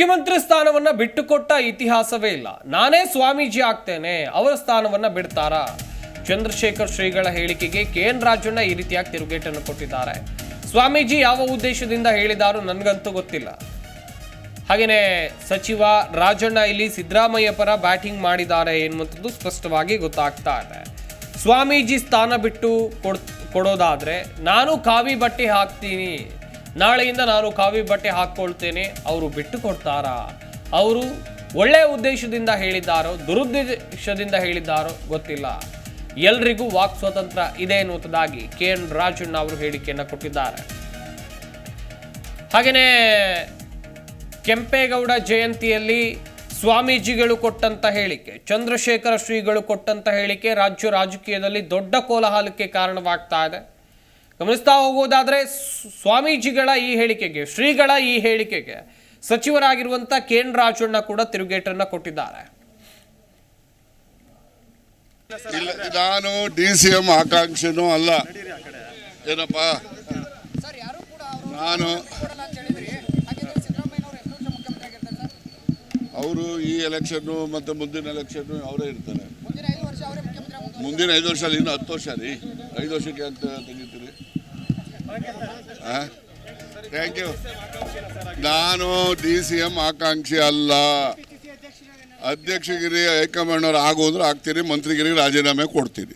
ಮುಖ್ಯಮಂತ್ರಿ ಸ್ಥಾನವನ್ನ ಬಿಟ್ಟುಕೊಟ್ಟ ಇತಿಹಾಸವೇ ಇಲ್ಲ. ನಾನೇ ಸ್ವಾಮೀಜಿ ಆಗ್ತೇನೆ, ಅವರ ಸ್ಥಾನವನ್ನ ಬಿಡ್ತಾರಾ? ಚಂದ್ರಶೇಖರ್ ಶ್ರೀಗಳ ಹೇಳಿಕೆಗೆ ಕೆ ಎನ್ ರಾಜಣ್ಣ ಈ ರೀತಿಯಾಗಿ ತಿರುಗೇಟನ್ನು ಕೊಟ್ಟಿದ್ದಾರೆ. ಸ್ವಾಮೀಜಿ ಯಾವ ಉದ್ದೇಶದಿಂದ ಹೇಳಿದಾರೋ ನನಗಂತೂ ಗೊತ್ತಿಲ್ಲ. ಹಾಗೆಯೇ ಸಚಿವ ರಾಜಣ್ಣ ಇಲ್ಲಿ ಸಿದ್ದರಾಮಯ್ಯ ಪರ ಬ್ಯಾಟಿಂಗ್ ಮಾಡಿದ್ದಾರೆ ಎನ್ನುವಂಥದ್ದು ಸ್ಪಷ್ಟವಾಗಿ ಗೊತ್ತಾಗ್ತಾ ಇದೆ. ಸ್ವಾಮೀಜಿ ಸ್ಥಾನ ಬಿಟ್ಟು ಕೊಡ್, ಕೊಡೋದಾದ್ರೆ ನಾನು ಕಾವಿ ಬಟ್ಟೆ ಹಾಕ್ತೀನಿ. ನಾಳೆಯಿಂದ ನಾನು ಕಾವಿ ಬಟ್ಟೆ ಹಾಕ್ಕೊಳ್ತೇನೆ. ಅವರು ಬಿಟ್ಟು ಕೊಡ್ತಾರಾ ಅವರು ಒಳ್ಳೆಯ ಉದ್ದೇಶದಿಂದ ಹೇಳಿದ್ದಾರೋ, ದುರುದ್ದೇಶದಿಂದ ಹೇಳಿದ್ದಾರೋ ಗೊತ್ತಿಲ್ಲ. ಎಲ್ರಿಗೂ ವಾಕ್ ಸ್ವಾತಂತ್ರ್ಯ ಇದೆ ಎನ್ನುವಂಥದ್ದಾಗಿ ಕೆ ಎನ್ ರಾಜಣ್ಣ ಅವರು ಹೇಳಿಕೆಯನ್ನು ಕೊಟ್ಟಿದ್ದಾರೆ. ಹಾಗೆಯೇ ಕೆಂಪೇಗೌಡ ಜಯಂತಿಯಲ್ಲಿ ಸ್ವಾಮೀಜಿಗಳು ಕೊಟ್ಟಂತ ಹೇಳಿಕೆ, ಚಂದ್ರಶೇಖರ ಶ್ರೀಗಳು ಕೊಟ್ಟಂತ ಹೇಳಿಕೆ ರಾಜ್ಯ ರಾಜಕೀಯದಲ್ಲಿ ದೊಡ್ಡ ಕೋಲಾಹಲಕ್ಕೆ ಕಾರಣವಾಗ್ತಾ ಇದೆ. ಗಮನಿಸ್ತಾ ಹೋಗೋದಾದರೆ ಸ್- ಸ್ವಾಮೀಜಿಗಳ ಈ ಹೇಳಿಕೆಗೆ ಶ್ರೀಗಳ ಈ ಹೇಳಿಕೆಗೆ ಸಚಿವರಾಗಿರುವಂಥ ಕೆ ಎನ್ ರಾಜಣ್ಣ ಕೂಡ ತಿರುಗೇಟನ್ನು ಕೊಟ್ಟಿದ್ದಾರೆ. ಇಲ್ಲ ನಾನು ಡಿ ಸಿ ಎಂ ಆಕಾಂಕ್ಷಿನೂ ಅಲ್ಲ. ಏನಪ್ಪ? ಸರ್ ಯಾರು ಕೂಡ ನಾನು ಅಂತ ಹೇಳಿದ್ರಿ ಹಾಗಿದ್ರೆ ಸಿದ್ದರಾಮಯ್ಯನವರು ಎಷ್ಟು ಮುಖ್ಯಮಂತ್ರಿ ಆಗಿರ್ತಾರೆ ಸರ್ ಅವರು ಈ ಎಲೆಕ್ಷನ್ನು ಮತ್ತು ಮುಂದಿನ ಎಲೆಕ್ಷನ್ನು ಅವರೇ ಇರ್ತಾರೆ. ಮುಂದಿನ ಐದು ವರ್ಷ ಅವರೇ ಮುಖ್ಯಮಂತ್ರಿ ಮುಂದಿನ ಐದು ವರ್ಷ ಅಲ್ಲ ಇನ್ನು ಹತ್ತು ವರ್ಷ ರೀ ಐದು ವರ್ಷಕ್ಕೆ ಅಂತ ತೆಗಿತೀರಿ. ಥ್ಯಾಂಕ್ ಯು ನಾನು ಡಿ ಸಿ ಎಂ ಆಕಾಂಕ್ಷಿ ಅಲ್ಲ. ಅಧ್ಯಕ್ಷಗಿರಿ ಹೈಕಮಾಂಡ್ ಅವ್ರು ಆಗು ಅಂದ್ರೆ ಆಗ್ತೀರಿ ಮಂತ್ರಿಗಿರಿ ರಾಜೀನಾಮೆ ಕೊಡ್ತೀರಿ.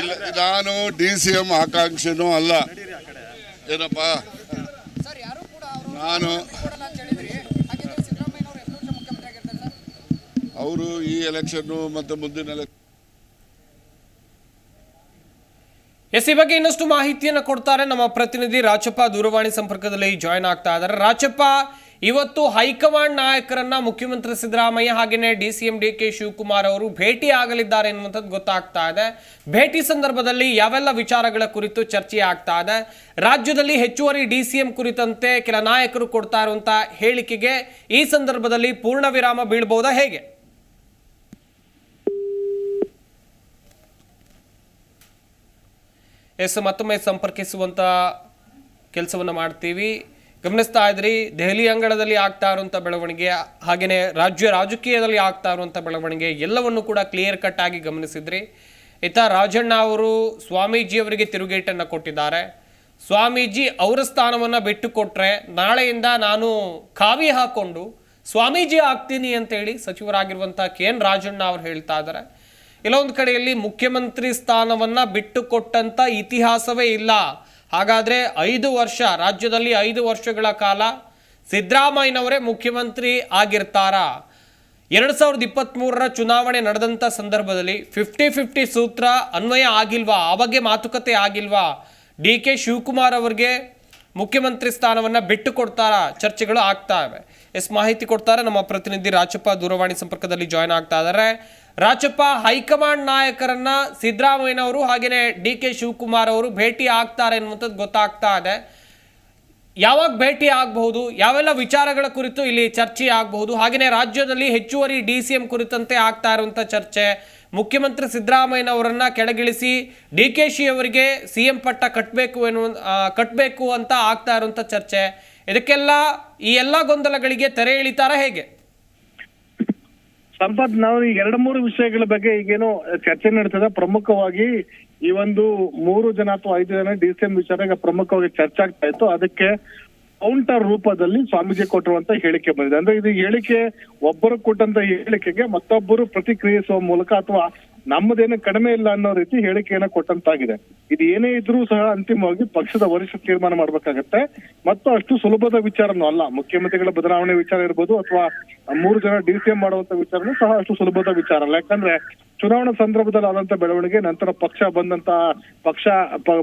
ಇಲ್ಲ ನಾನು ಡಿ ಸಿ ಎಂ ಆಕಾಂಕ್ಷಿನೂ ಅಲ್ಲ. ಏನಪ್ಪ? ನಾನು ಅವರು ಈ ಎಲೆಕ್ಷನ್ನು ಮತ್ತು ಮುಂದಿನ ಎಲೆಕ್ಷನ್ ಎಸ್, ಈ ಬಗ್ಗೆ ಇನ್ನಷ್ಟು ಮಾಹಿತಿಯನ್ನು ಕೊಡ್ತಾರೆ ನಮ್ಮ ಪ್ರತಿನಿಧಿ ರಾಜಪ್ಪ ದೂರವಾಣಿ ಸಂಪರ್ಕದಲ್ಲಿ ಜಾಯ್ನ್ ಆಗ್ತಾ ಇದ್ದಾರೆ. ರಾಜಪ್ಪ ಇವತ್ತು ಹೈಕಮಾಂಡ್ ನಾಯಕರನ್ನ ಮುಖ್ಯಮಂತ್ರಿ ಸಿದ್ದರಾಮಯ್ಯ ಹಾಗೆಯೇ D C M D K Shivakumar ಅವರು ಭೇಟಿ ಆಗಲಿದ್ದಾರೆ ಎನ್ನುವಂಥದ್ದು ಗೊತ್ತಾಗ್ತಾ ಇದೆ. ಭೇಟಿ ಸಂದರ್ಭದಲ್ಲಿ ಯಾವೆಲ್ಲ ವಿಚಾರಗಳ ಕುರಿತು ಚರ್ಚೆ ಆಗ್ತಾ ಇದೆ. ರಾಜ್ಯದಲ್ಲಿ ಹೆಚ್ಚುವರಿ ಡಿ ಸಿ ಎಂ ಕುರಿತಂತೆ ಕೆಲ ನಾಯಕರು ಕೊಡ್ತಾ ಇರುವಂತಹ ಹೇಳಿಕೆಗೆ ಈ ಸಂದರ್ಭದಲ್ಲಿ ಪೂರ್ಣ ವಿರಾಮ ಬೀಳ್ಬಹುದಾ ಹೇಗೆ? ಎಸ್, ಮತ್ತೊಮ್ಮೆ ಸಂಪರ್ಕಿಸುವಂಥ ಕೆಲಸವನ್ನು ಮಾಡ್ತೀವಿ. ಗಮನಿಸ್ತಾ ಇದ್ರಿ, ದೆಹಲಿ ಅಂಗಳದಲ್ಲಿ ಆಗ್ತಾ ಇರುವಂಥ ಬೆಳವಣಿಗೆ ಹಾಗೆಯೇ ರಾಜ್ಯ ರಾಜಕೀಯದಲ್ಲಿ ಆಗ್ತಾ ಇರುವಂಥ ಬೆಳವಣಿಗೆ, ಎಲ್ಲವನ್ನು ಕೂಡ ಕ್ಲಿಯರ್ ಕಟ್ ಆಗಿ ಗಮನಿಸಿದ್ರಿ. ಇತ ರಾಜಣ್ಣ ಅವರು ಸ್ವಾಮೀಜಿ ಅವರಿಗೆ ತಿರುಗೇಟನ್ನು ಕೊಟ್ಟಿದ್ದಾರೆ. ಸ್ವಾಮೀಜಿ ಅವರ ಸ್ಥಾನವನ್ನು ಬಿಟ್ಟು ಕೊಟ್ಟರೆ ನಾಳೆಯಿಂದ ನಾನು ಕಾವಿ ಹಾಕ್ಕೊಂಡು ಸ್ವಾಮೀಜಿ ಆಗ್ತೀನಿ ಅಂತೇಳಿ ಸಚಿವರಾಗಿರುವಂಥ ಕೆ ಎನ್ ರಾಜಣ್ಣ ಅವರು ಹೇಳ್ತಾ ಇದ್ದಾರೆ. ಕೆಲವೊಂದು ಕಡೆಯಲ್ಲಿ ಮುಖ್ಯಮಂತ್ರಿ ಸ್ಥಾನವನ್ನ ಬಿಟ್ಟು ಕೊಟ್ಟಂತ ಇತಿಹಾಸವೇ ಇಲ್ಲ. ಹಾಗಾದ್ರೆ ಐದು ವರ್ಷ, ರಾಜ್ಯದಲ್ಲಿ ಐದು ವರ್ಷಗಳ ಕಾಲ ಸಿದ್ದರಾಮಯ್ಯನವರೇ ಮುಖ್ಯಮಂತ್ರಿ ಆಗಿರ್ತಾರಾ. ಎರಡು ಸಾವಿರದ ಇಪ್ಪತ್ತ್ಮೂರರ ಚುನಾವಣೆ ನಡೆದಂಥ ಸಂದರ್ಭದಲ್ಲಿ ಫಿಫ್ಟಿ ಫಿಫ್ಟಿ ಸೂತ್ರ ಅನ್ವಯ ಆಗಿಲ್ವಾ, ಆ ಬಗ್ಗೆ ಮಾತುಕತೆ ಆಗಿಲ್ವಾ? ಡಿ ಕೆ ಶಿವಕುಮಾರ್ ಅವರಿಗೆ ಮುಖ್ಯಮಂತ್ರಿ ಸ್ಥಾನವನ್ನ ಬಿಟ್ಟು ಕೊಡ್ತಾರ? ಚರ್ಚೆಗಳು ಆಗ್ತಾ ಇವೆ. ಎಸ್ ಮಾಹಿತಿ ಕೊಡ್ತಾರೆ. ನಮ್ಮ ಪ್ರತಿನಿಧಿ ರಾಜಪ್ಪ ದೂರವಾಣಿ ಸಂಪರ್ಕದಲ್ಲಿ ಜಾಯ್ನ್ ಆಗ್ತಾ ಇದ್ದಾರೆ ರಾಜಪ್ಪ, ಹೈಕಮಾಂಡ್ ನಾಯಕರನ್ನ ಸಿದ್ದರಾಮಯ್ಯನವರು ಹಾಗೆಯೇ ಡಿ ಕೆ ಶಿವಕುಮಾರ್ ಅವರು ಭೇಟಿ ಆಗ್ತಾರೆ ಅನ್ನುವಂಥದ್ದು ಗೊತ್ತಾಗ್ತಾ ಇದೆ. ಯಾವಾಗ ಭೇಟಿ ಆಗಬಹುದು, ಯಾವೆಲ್ಲ ವಿಚಾರಗಳ ಕುರಿತು ಇಲ್ಲಿ ಚರ್ಚೆ ಆಗಬಹುದು ಹಾಗೆಯೇ ರಾಜ್ಯದಲ್ಲಿ ಹೆಚ್ಚುವರಿ ಡಿ ಸಿ ಎಂ ಕುರಿತಂತೆ ಆಗ್ತಾ ಇರುವಂಥ ಚರ್ಚೆ. ಮುಖ್ಯಮಂತ್ರಿ ಸಿದ್ದರಾಮಯ್ಯನವರನ್ನ ಕೆಳಗಿಳಿಸಿ ಡಿ ಕೆ ಶಿ ಅವರಿಗೆ ಸಿ ಎಂ ಪಟ್ಟ ಕಟ್ಟಬೇಕು ಎನ್ನುವ ಕಟ್ಟಬೇಕು ಅಂತ ಆಗ್ತಾ ಇರುವಂಥ ಚರ್ಚೆ. ಇದಕ್ಕೆಲ್ಲ ಈ ಎಲ್ಲ ಗೊಂದಲಗಳಿಗೆ ತೆರೆ ಎಳಿತಾರ ಹೇಗೆ? ಸಂಪತ್, ನಾವು ಈ ಎರಡು ಮೂರು ವಿಷಯಗಳ ಬಗ್ಗೆ ಈಗೇನು ಚರ್ಚೆ ನಡೀತದೆ. ಪ್ರಮುಖವಾಗಿ ಈ ಒಂದು ಮೂರು ಜನ ಅಥವಾ ಐದು ಜನ ಡಿ ಸಿ ಎಂ ವಿಚಾರ ಪ್ರಮುಖವಾಗಿ ಚರ್ಚೆ ಆಗ್ತಾ ಇತ್ತು. ಅದಕ್ಕೆ ಕೌಂಟರ್ ರೂಪದಲ್ಲಿ ಸ್ವಾಮೀಜಿ ಕೊಟ್ಟಿರುವಂತ ಹೇಳಿಕೆ ಬಂದಿದೆ. ಅಂದ್ರೆ ಇದು ಹೇಳಿಕೆ, ಒಬ್ಬರು ಕೊಟ್ಟಂತ ಹೇಳಿಕೆಗೆ ಮತ್ತೊಬ್ಬರು ಪ್ರತಿಕ್ರಿಯಿಸುವ ಮೂಲಕ ಅಥವಾ ನಮ್ಮದೇನು ಕಡಿಮೆ ಇಲ್ಲ ಅನ್ನೋ ರೀತಿ ಹೇಳಿಕೆಯನ್ನ ಕೊಟ್ಟಂತಾಗಿದೆ. ಇದು ಏನೇ ಇದ್ರೂ ಸಹ ಅಂತಿಮವಾಗಿ ಪಕ್ಷದ ವರಿಷ್ಠ ತೀರ್ಮಾನ ಮಾಡ್ಬೇಕಾಗತ್ತೆ. ಮತ್ತು ಅಷ್ಟು ಸುಲಭದ ವಿಚಾರನೂ ಅಲ್ಲ. ಮುಖ್ಯಮಂತ್ರಿಗಳ ಬದಲಾವಣೆ ವಿಚಾರ ಇರ್ಬೋದು ಅಥವಾ ಮೂರು ಜನ ಡಿ ಸಿ ಎಂ ಮಾಡುವಂತ ವಿಚಾರನೂ ಸಹ ಅಷ್ಟು ಸುಲಭದ ವಿಚಾರ ಅಲ್ಲ. ಯಾಕಂದ್ರೆ ಚುನಾವಣಾ ಸಂದರ್ಭದಲ್ಲಿ ಆದಂತ ಬೆಳವಣಿಗೆ, ನಂತರ ಪಕ್ಷ ಬಂದಂತ ಪಕ್ಷ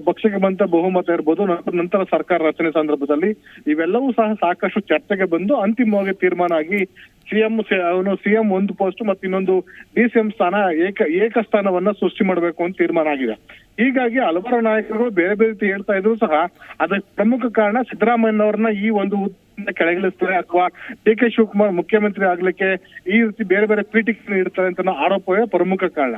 ಪಕ್ಷಕ್ಕೆ ಬಂದ ಬಹುಮತ ಇರ್ಬೋದು, ನಂತರ ಸರ್ಕಾರ ರಚನೆ ಸಂದರ್ಭದಲ್ಲಿ ಇವೆಲ್ಲವೂ ಸಹ ಸಾಕಷ್ಟು ಚರ್ಚೆಗೆ ಬಂದು ಅಂತಿಮವಾಗಿ ತೀರ್ಮಾನ ಆಗಿ ಸಿಎಂ ಅವನು ಸಿಎಂ ಒಂದು ಪೋಸ್ಟ್ ಮತ್ತೆ ಇನ್ನೊಂದು ಡಿ ಸಿ ಎಂ ಸ್ಥಾನ ಏಕ ಏಕ ಸ್ಥಾನವನ್ನ ಸೃಷ್ಟಿ ಮಾಡಬೇಕು ಅಂತ ತೀರ್ಮಾನ ಆಗಿದೆ. ಹೀಗಾಗಿ ಹಲವಾರು ನಾಯಕರು ಬೇರೆ ಬೇರೆ ರೀತಿ ಹೇಳ್ತಾ ಇದ್ರು ಸಹ. ಅದಕ್ಕೆ ಪ್ರಮುಖ ಕಾರಣ ಸಿದ್ದರಾಮಯ್ಯನವರನ್ನ ಈ ಒಂದು ಕೆಳಗಿಳಿಸ್ತಾರೆ ಅಥವಾ ಡಿ ಕೆ ಶಿವಕುಮಾರ್ ಮುಖ್ಯಮಂತ್ರಿ ಆಗ್ಲಿಕ್ಕೆ ಈ ರೀತಿ ಬೇರೆ ಬೇರೆ ಪೀಠಿಕೆ ನೀಡ್ತಾರೆ ಅಂತ ಆರೋಪವೇ ಪ್ರಮುಖ ಕಾರಣ.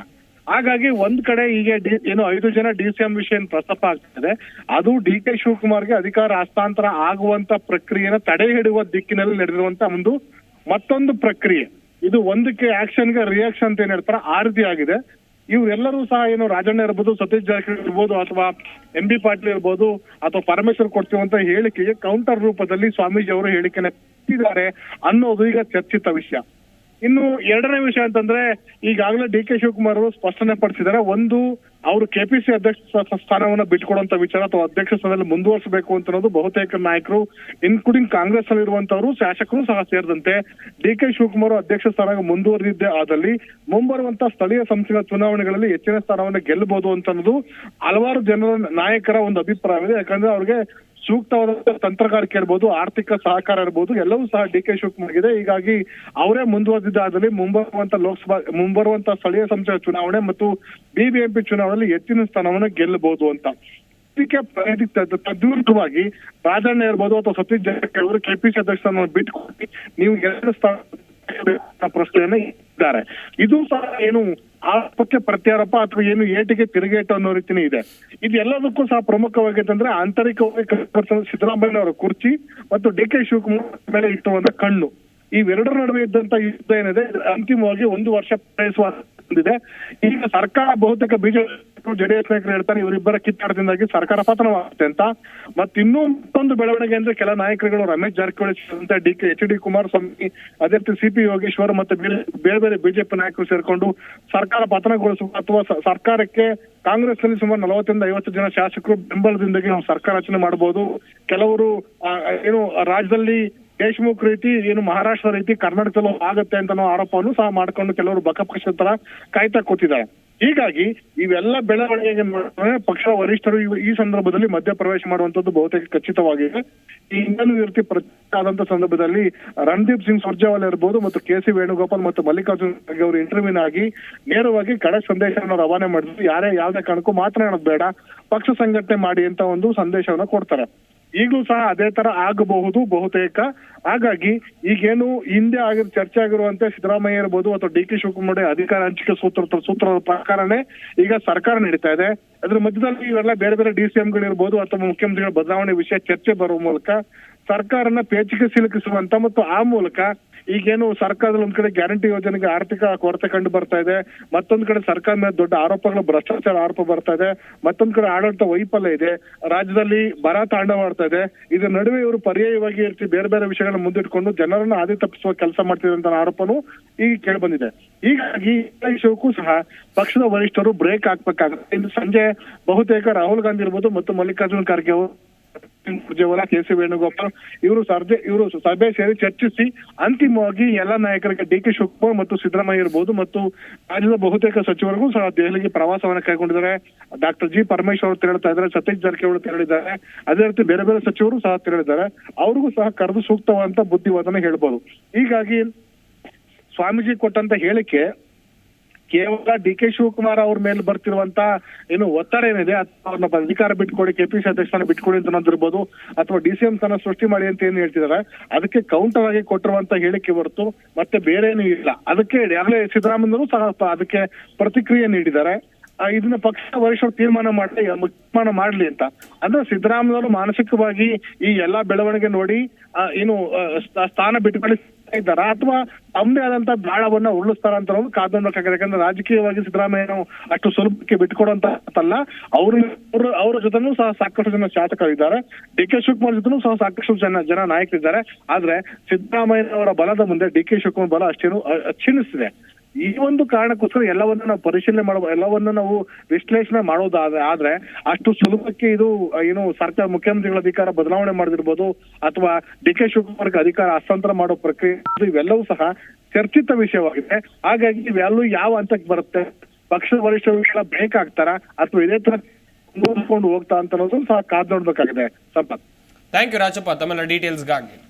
ಹಾಗಾಗಿ ಒಂದ್ ಕಡೆ ಈಗ ಏನು ಐದು ಜನ ಡಿ ಸಿ ಎಂ ವಿಷಯ ಪ್ರಸ್ತಾಪ ಆಗ್ತಿದೆ. ಅದು ಡಿ ಕೆ ಶಿವಕುಮಾರ್ಗೆ ಅಧಿಕಾರ ಹಸ್ತಾಂತರ ಆಗುವಂತ ಪ್ರಕ್ರಿಯೆನ ತಡೆ ಹಿಡುವ ದಿಕ್ಕಿನಲ್ಲಿ ನಡೆದಿರುವಂತ ಒಂದು ಮತ್ತೊಂದು ಪ್ರಕ್ರಿಯೆ. ಇದು ಒಂದಕ್ಕೆ ಆಕ್ಷನ್ಗೆ ರಿಯಾಕ್ಷನ್ ಅಂತ ಏನ್ ಹೇಳ್ತಾರೆ? ಆ ಆಗಿದೆ. ಇವರೆಲ್ಲರೂ ಸಹ ಏನು ರಾಜಣ್ಣ ಇರ್ಬೋದು, ಸತೀಶ್ ಜಾರಕಿಹೊಳಿ ಇರ್ಬೋದು, ಅಥವಾ ಎಂ ಬಿ ಪಾಟೀಲ್ ಇರ್ಬೋದು, ಅಥವಾ ಪರಮೇಶ್ವರ್ ಕೊಡ್ತೀವಂತ ಹೇಳಿಕೆಗೆ ಕೌಂಟರ್ ರೂಪದಲ್ಲಿ ಸ್ವಾಮೀಜಿ ಅವರು ಹೇಳಿಕೆನ ಕೊಟ್ಟಿದ್ದಾರೆ ಅನ್ನೋದು ಈಗ ಚರ್ಚಿತ ವಿಷಯ. ಇನ್ನು ಎರಡನೇ ವಿಷಯ ಅಂತಂದ್ರೆ, ಈಗಾಗಲೇ ಡಿ ಕೆ ಶಿವಕುಮಾರ್ ಅವರು ಸ್ಪಷ್ಟನೆ ಪಡಿಸಿದ್ದಾರೆ. ಒಂದು, ಅವರು ಕೆಪಿಸಿ ಅಧ್ಯಕ್ಷ ಸ್ಥಾನವನ್ನ ಬಿಟ್ಕೊಡುವಂತ ವಿಚಾರ ಅಥವಾ ಅಧ್ಯಕ್ಷ ಸ್ಥಾನದಲ್ಲಿ ಮುಂದುವರಿಸಬೇಕು ಅಂತ ಅನ್ನೋದು ಬಹುತೇಕ ನಾಯಕರು ಇನ್ಕ್ಲೂಡಿಂಗ್ ಕಾಂಗ್ರೆಸ್ ಅಲ್ಲಿ ಇರುವಂತವರು, ಶಾಸಕರು ಸಹ ಸೇರಿದಂತೆ ಡಿ ಕೆ ಶಿವಕುಮಾರ್ ಅಧ್ಯಕ್ಷ ಸ್ಥಾನ ಮುಂದುವರೆದಿದ್ದೇ ಆದಲ್ಲಿ ಮುಂಬರುವಂತ ಸ್ಥಳೀಯ ಸಂಸ್ಥೆಗಳ ಚುನಾವಣೆಗಳಲ್ಲಿ ಹೆಚ್ಚಿನ ಸ್ಥಾನವನ್ನು ಗೆಲ್ಲಬಹುದು ಅಂತ ಅನ್ನೋದು ಹಲವಾರು ಜನರ ನಾಯಕರ ಒಂದು ಅಭಿಪ್ರಾಯವಿದೆ. ಯಾಕಂದ್ರೆ ಅವ್ರಿಗೆ ಸೂಕ್ತವಾದ ತಂತ್ರಗಾರಿಕೆ ಇರ್ಬೋದು, ಆರ್ಥಿಕ ಸಹಕಾರ ಇರ್ಬೋದು, ಎಲ್ಲವೂ ಸಹ ಡಿ ಕೆ ಶಿವಕುಮಾರ್ ಇದೆ ಹೀಗಾಗಿ ಅವರೇ ಮುಂದುವರೆದಿದ್ದಾದಲ್ಲಿ ಮುಂಬರುವಂತ ಲೋಕಸಭಾ, ಮುಂಬರುವಂತ ಸ್ಥಳೀಯ ಸಂಸ್ಥೆ ಚುನಾವಣೆ ಮತ್ತು ಬಿಬಿಎಂಪಿ ಚುನಾವಣೆಯಲ್ಲಿ ಹೆಚ್ಚಿನ ಸ್ಥಾನವನ್ನು ಗೆಲ್ಲಬಹುದು ಅಂತ. ಇದಕ್ಕೆ ಇದಕ್ಕೆ ತದ್- ತದ್ವಿರುದ್ಧವಾಗಿ ರಾಜಣ್ಣ ಇರ್ಬೋದು ಅಥವಾ ಸತೀಶ್ ಜಾರಕಿಹೊಳಿ ಅವರು ಕೆಪಿಸಿ ಅಧ್ಯಕ್ಷ ಬಿಟ್ಕೊಟ್ಟು ನೀವು ಎರಡು ಸ್ಥಾನ ಪ್ರಶ್ನೆಯನ್ನ ಇದ್ದಾರೆ ಇದು ಸಹ ಏನು ಆರೋಪಕ್ಕೆ ಪ್ರತ್ಯಾರೋಪ ಅಥವಾ ಏನು ಏಟಿಗೆ ತಿರುಗೇಟು ಅನ್ನೋ ರೀತಿನೇ ಇದೆ. ಇದು ಎಲ್ಲದಕ್ಕೂ ಸಹ ಪ್ರಮುಖವಾಗಿದೆ ಅಂದ್ರೆ ಆಂತರಿಕವಾಗಿ ಸಿದ್ದರಾಮಯ್ಯ ಅವರ ಕುರ್ಚಿ ಮತ್ತು ಡಿ ಕೆ ಶಿವಕುಮಾರ್ ಮೇಲೆ ಇಟ್ಟುವಂತ ಕಣ್ಣು. ಇವೆರಡರ ನಡುವೆ ಇದ್ದಂತ ಯುದ್ಧ ಏನಿದೆ, ಅಂತಿಮವಾಗಿ ಒಂದು ವರ್ಷ ಪೂರೈಸುವ ಬಂದಿದೆ. ಈಗ ಸರ್ಕಾರ ಬಹುತೇಕ ಬಿಜೆಪಿ ಜೆಡಿಎಸ್ ನಾಯಕರು ಹೇಳ್ತಾರೆ, ಇವರಿಬ್ಬರ ಕಿತ್ತಾಟದಿಂದಾಗಿ ಸರ್ಕಾರ ಪತನವಾಗುತ್ತೆ ಅಂತ. ಮತ್ತೆ ಇನ್ನೂ ಮತ್ತೊಂದು ಬೆಳವಣಿಗೆ ಅಂದ್ರೆ ಕೆಲ ನಾಯಕರುಗಳು ರಮೇಶ್ ಜಾರಕಿಹೊಳಿ ಸೇರಿದಂತೆ D K H D Kumaraswamy, ಅದೇ ರೀತಿ ಸಿಪಿ ಯೋಗೇಶ್ವರ್ ಮತ್ತೆ ಬೇರೆ ಬೇರೆ ಬಿಜೆಪಿ ನಾಯಕರು ಸೇರ್ಕೊಂಡು ಸರ್ಕಾರ ಪತನಗೊಳಿಸುವ ಅಥವಾ ಸರ್ಕಾರಕ್ಕೆ ಕಾಂಗ್ರೆಸ್ನಲ್ಲಿ ಸುಮಾರು ನಲವತ್ತರಿಂದ ಐವತ್ತು ಜನ ಶಾಸಕರು ಬೆಂಬಲದಿಂದಾಗಿ ನಾವು ಸರ್ಕಾರ ರಚನೆ ಮಾಡಬಹುದು. ಕೆಲವರು ಏನು, ರಾಜ್ಯದಲ್ಲಿ ದೇಶಮುಖ್ ರೀತಿ ಏನು ಮಹಾರಾಷ್ಟ್ರ ರೀತಿ ಕರ್ನಾಟಕದಲ್ಲೂ ಆಗತ್ತೆ ಅಂತ ಆರೋಪವನ್ನು ಸಹ ಮಾಡ್ಕೊಂಡು ಕೆಲವರು ಬಕಪಕ್ಷ ತರ ಕಾಯ್ತಾ ಕೂತಿದ್ದಾರೆ. ಹೀಗಾಗಿ ಇವೆಲ್ಲ ಬೆಳವಣಿಗೆ ಪಕ್ಷದ ವರಿಷ್ಠರು ಈ ಸಂದರ್ಭದಲ್ಲಿ ಮಧ್ಯಪ್ರವೇಶ ಮಾಡುವಂತದ್ದು ಬಹುತೇಕ ಖಚಿತವಾಗಿದೆ. ಈ ಇನ್ನೊಂದು ರೀತಿ ಆದಂತ ಸಂದರ್ಭದಲ್ಲಿ ರಣದೀಪ್ ಸಿಂಗ್ ಸುರ್ಜೇವಾಲ ಇರ್ಬೋದು ಮತ್ತು ಕೆ ಸಿ ವೇಣುಗೋಪಾಲ್ ಮತ್ತು ಮಲ್ಲಿಕಾರ್ಜುನ್ ಖರ್ಗೆ ಅವರು ಇಂಟರ್ವ್ಯೂನ್ ಆಗಿ ನೇರವಾಗಿ ಕಡೆ ಸಂದೇಶವನ್ನು ರವಾನೆ ಮಾಡಿದ್ರು. ಯಾರೇ ಯಾವ್ದೇ ಕಾರಣಕ್ಕೂ ಮಾತನಾಡೋದು ಬೇಡ. ಪಕ್ಷ ಸಂಘಟನೆ ಮಾಡಿ ಅಂತ ಒಂದು ಸಂದೇಶವನ್ನ ಕೊಡ್ತಾರೆ. ಈಗಲೂ ಸಹ ಅದೇ ತರ ಆಗಬಹುದು ಬಹುತೇಕ. ಹಾಗಾಗಿ ಈಗೇನು ಹಿಂದೆ ಆಗಿರೋ ಚರ್ಚೆ ಆಗಿರುವಂತೆ ಸಿದ್ದರಾಮಯ್ಯ ಇರ್ಬೋದು ಅಥವಾ ಡಿ ಕೆ ಶಿವಕುಮಾರ್ ಅಧಿಕಾರ ಹಂಚಿಕೆ ಸೂತ್ರ ಸೂತ್ರದ ಪ್ರಕಾರನೇ ಈಗ ಸರ್ಕಾರ ನಡೀತಾ ಇದೆ. ಅದ್ರ ಮಧ್ಯದಲ್ಲಿ ಇವೆಲ್ಲ ಬೇರೆ ಬೇರೆ ಡಿ ಸಿ ಎಂಗಳು ಇರ್ಬೋದು ಅಥವಾ ಮುಖ್ಯಮಂತ್ರಿಗಳ ಬದಲಾವಣೆ ವಿಷಯ ಚರ್ಚೆ ಬರುವ ಮೂಲಕ ಸರ್ಕಾರನ ಪೇಚಿಗೆ ಸಿಲುಕಿಸುವಂತ ಮತ್ತು ಆ ಮೂಲಕ ಈಗೇನು ಸರ್ಕಾರದಲ್ಲಿ ಒಂದ್ ಕಡೆ ಗ್ಯಾರಂಟಿ ಯೋಜನೆಗೆ ಆರ್ಥಿಕ ಕೊರತೆ ಕಂಡು ಬರ್ತಾ ಇದೆ, ಮತ್ತೊಂದ್ ಕಡೆ ಸರ್ಕಾರ ಮೇಲೆ ದೊಡ್ಡ ಆರೋಪಗಳು, ಭ್ರಷ್ಟಾಚಾರ ಆರೋಪ ಬರ್ತಾ ಇದೆ, ಮತ್ತೊಂದ್ ಕಡೆ ಆಡಳಿತ ವೈಫಲ್ಯ ಇದೆ, ರಾಜ್ಯದಲ್ಲಿ ಬರ ತಾಂಡವಾಡ್ತಾ ಇದೆ. ಇದರ ನಡುವೆ ಇವರು ಪರ್ಯಾಯವಾಗಿ ಇರ್ತಿ, ಬೇರೆ ಬೇರೆ ವಿಷಯಗಳನ್ನ ಮುಂದಿಟ್ಕೊಂಡು ಜನರನ್ನ ಹಾದಿ ತಪ್ಪಿಸುವ ಕೆಲಸ ಮಾಡ್ತಿದೆ ಅಂತ ಆರೋಪನು ಈಗ ಕೇಳಿ ಬಂದಿದೆ ಹೀಗಾಗಿ ವಿಷಯಕ್ಕೂ ಸಹ ಪಕ್ಷದ ವರಿಷ್ಠರು ಬ್ರೇಕ್ ಹಾಕ್ಬೇಕಾಗುತ್ತೆ. ಇಂದು ಸಂಜೆ ಬಹುತೇಕ ರಾಹುಲ್ ಗಾಂಧಿ ಇರ್ಬೋದು ಮತ್ತು ಮಲ್ಲಿಕಾರ್ಜುನ್ ಖರ್ಗೆ ಅವರು ಸುರ್ಜೇವಾಲ ಕೆ ಸಿ ವೇಣುಗೋಪಾಲ್ ಇವರು ಸರ್ಜೆ, ಇವರು ಸಭೆ ಸೇರಿ ಚರ್ಚಿಸಿ ಅಂತಿಮವಾಗಿ ಎಲ್ಲ ನಾಯಕರಿಗೆ ಡಿ ಕೆ ಶಿವಕುಮಾರ್ ಮತ್ತು ಸಿದ್ದರಾಮಯ್ಯ ಇರ್ಬೋದು ಮತ್ತು ರಾಜ್ಯದ ಬಹುತೇಕ ಸಚಿವರಿಗೂ ಸಹ ದೆಹಲಿಗೆ ಪ್ರವಾಸವನ್ನು ಕೈಗೊಂಡಿದ್ದಾರೆ. ಡಾಕ್ಟರ್ ಜಿ ಪರಮೇಶ್ವರ್ ಅವರು ತೆರಳುತ್ತಾ ಇದ್ದಾರೆ, ಸತೀಶ್ ಜಾರಕಿಹೊಳಿ ತೆರಳಿದ್ದಾರೆ. ಅದೇ ರೀತಿ ಬೇರೆ ಬೇರೆ ಸಚಿವರು ಸಹ ತೆರಳಿದ್ದಾರೆ. ಅವ್ರಿಗೂ ಸಹ ಕರೆದು ಸೂಕ್ತವಾದಂತ ಬುದ್ಧಿವಾದನ ಹೇಳ್ಬೋದು. ಹೀಗಾಗಿ ಸ್ವಾಮೀಜಿ ಕೊಟ್ಟಂತ ಹೇಳಿಕೆ ಕೇವಲ ಡಿ ಕೆ ಶಿವಕುಮಾರ್ ಅವ್ರ ಮೇಲೆ ಬರ್ತಿರುವಂತ ಏನು ಒತ್ತಡ ಏನಿದೆ ಅಥವಾ ಅವ್ರನ್ನ ಅಧಿಕಾರ ಬಿಟ್ಕೊಡಿ ಕೆಪಿಸಿ ಅಧ್ಯಕ್ಷನ ಬಿಟ್ಕೊಡಿ ಅಂತ ಅನ್ನೋದಿರ್ಬೋದು, ಅಥವಾ ಡಿ ಸಿ ಎಂ ತನ್ನ ಸೃಷ್ಟಿ ಮಾಡಿ ಅಂತ ಏನ್ ಹೇಳ್ತಿದಾರೆ ಅದಕ್ಕೆ ಕೌಂಟರ್ ಆಗಿ ಕೊಟ್ಟಿರುವಂತ ಹೇಳಿಕೆ ಹೊರತು ಮತ್ತೆ ಬೇರೆ ಇಲ್ಲ. ಅದಕ್ಕೆ ಯಾರೇ ಸಿದ್ದರಾಮಯ್ಯನೂ ಸಹ ಅದಕ್ಕೆ ಪ್ರತಿಕ್ರಿಯೆ ನೀಡಿದ್ದಾರೆ. ಇದನ್ನ ಪಕ್ಷ ವರಿಷ್ಠರು ತೀರ್ಮಾನ ಮಾಡಲಿ ತೀರ್ಮಾನ ಮಾಡ್ಲಿ ಅಂತ. ಅಂದ್ರೆ ಸಿದ್ದರಾಮಯ್ಯವರು ಮಾನಸಿಕವಾಗಿ ಈ ಎಲ್ಲಾ ಬೆಳವಣಿಗೆ ನೋಡಿ ಏನು ಸ್ಥಾನ ಬಿಟ್ಟುಕೊಳ್ಳಿ ಇದ್ದಾರಾ. ಅಥವಾ ತಮ್ಮದೇ ಆದಂತ ಬಾಳವನ್ನ ಉರುಳಿಸ್ತಾರ ಅಂತ ಅನ್ನೋದು ಕಾದು ಯಾಕಂದ್ರೆ ರಾಜಕೀಯವಾಗಿ ಸಿದ್ದರಾಮಯ್ಯನು ಅಷ್ಟು ಸ್ವಲ್ಪಕ್ಕೆ ಬಿಟ್ಕೊಡುವಂತ ಅಲ್ಲ ಅವ್ರ ಅವ್ರ ಅವ್ರ ಜೊತೆನೂ ಸಹ ಸಾಕಷ್ಟು ಜನ ಶಾಸಕರಿದ್ದಾರೆ. ಡಿ ಕೆ ಶಿವಕುಮಾರ್ ಜೊತೆನೂ ಸಹ ಸಾಕಷ್ಟು ಜನ ಜನ ನಾಯಕರಿದ್ದಾರೆ. ಆದ್ರೆ ಸಿದ್ದರಾಮಯ್ಯನವರ ಬಲದ ಮುಂದೆ ಡಿ ಕೆ ಶಿವಕುಮಾರ್ ಬಲ ಅಷ್ಟೇನು ಕ್ಷೀಣಿಸ್ತಿದೆ ಈ ಒಂದು ಕಾರಣಕ್ಕೋಸ್ಕರ ಎಲ್ಲವನ್ನ ನಾವು ಪರಿಶೀಲನೆ ಮಾಡುವ ಎಲ್ಲವನ್ನ ನಾವು ವಿಶ್ಲೇಷಣೆ ಮಾಡೋದಾದ ಆದ್ರೆ ಅಷ್ಟು ಸುಲಭಕ್ಕೆ ಇದು, ಏನು ಸರ್ಕಾರ, ಮುಖ್ಯಮಂತ್ರಿಗಳ ಅಧಿಕಾರ ಬದಲಾವಣೆ ಮಾಡದಿರ್ಬೋದು ಅಥವಾ ಡಿ ಕೆ ಶಿವಕುಮಾರ್ಗೆ ಅಧಿಕಾರ ಹಸ್ತಾಂತರ ಮಾಡೋ ಪ್ರಕ್ರಿಯೆ ಇವೆಲ್ಲವೂ ಸಹ ಚರ್ಚಿತ ವಿಷಯವಾಗಿದೆ. ಹಾಗಾಗಿ ಇವೆಲ್ಲೂ ಯಾವ ಹಂತಕ್ಕೆ ಬರುತ್ತೆ? ಪಕ್ಷದ ವರಿಷ್ಠರುಗಳೆಲ್ಲ ಬ್ರೇಕ್ ಆಗ್ತಾರ ಅಥವಾ ಇದೇ ತರ ಮುಂದುವರ್ಸ್ಕೊಂಡು ಹೋಗ್ತಾ ಅಂತ ಅನ್ನೋದು ಸಹ ಕಾದ್ ನೋಡ್ಬೇಕಾಗಿದೆ. ಸಂಪತ್. Thank you Rajappa. ತಮ್ಮೆಲ್ಲ ಡೀಟೇಲ್ಸ್ಗಾಗಿ